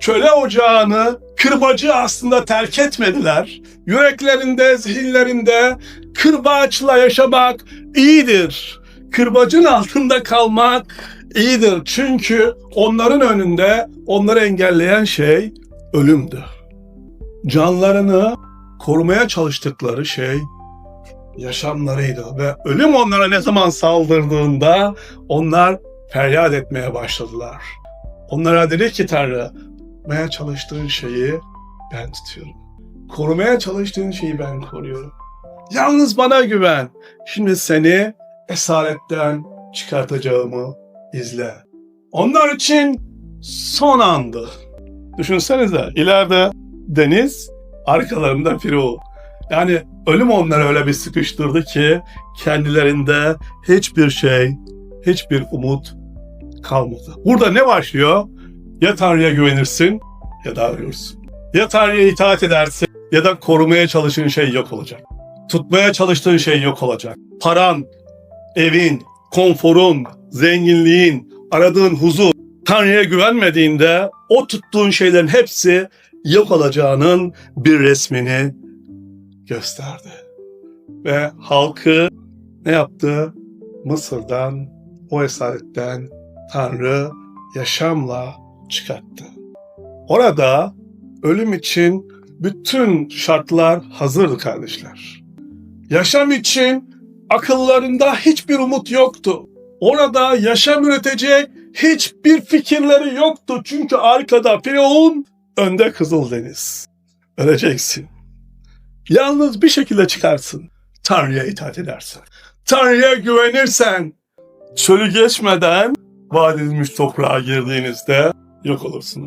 köle ocağını kırbacı aslında terk etmediler. Yüreklerinde, zihinlerinde kırbaçla yaşamak iyidir. Kırbacın altında kalmak iyidir. Çünkü onların önünde onları engelleyen şey ölümdü. Canlarını korumaya çalıştıkları şey yaşamlarıydı ve ölüm onlara ne zaman saldırdığında onlar feryat etmeye başladılar. Onlara dedi ki Tanrı, korumaya çalıştığın şeyi ben tutuyorum. Korumaya çalıştığın şeyi ben koruyorum. Yalnız bana güven. Şimdi seni esaretten çıkartacağımı izle. Onlar için son andı. Düşünsenize ileride deniz, arkalarında Firavun. Yani ölüm onları öyle bir sıkıştırdı ki kendilerinde hiçbir şey, hiçbir umut kalmadı. Burada ne başlıyor? Ya Tanrı'ya güvenirsin ya da ölürsün. Ya Tanrı'ya itaat edersin ya da korumaya çalıştığın şey yok olacak. Tutmaya çalıştığın şey yok olacak. Paran, evin, konforun, zenginliğin, aradığın huzur. Tanrı'ya güvenmediğinde o tuttuğun şeylerin hepsi yok olacağının bir resmini gösterdi. Ve halkı ne yaptı? Mısır'dan, o esaretten Tanrı yaşamla çıkarttı. Orada ölüm için bütün şartlar hazırdı kardeşler. Yaşam için akıllarında hiçbir umut yoktu. Orada yaşam üretecek hiçbir fikirleri yoktu. Çünkü arkada Firavun, önde Kızıldeniz. Öleceksin. Yalnız bir şekilde çıkarsın. Tanrı'ya itaat edersen. Tanrı'ya güvenirsen çölü geçmeden vaat edilmiş toprağa girdiğinizde yok olursunuz.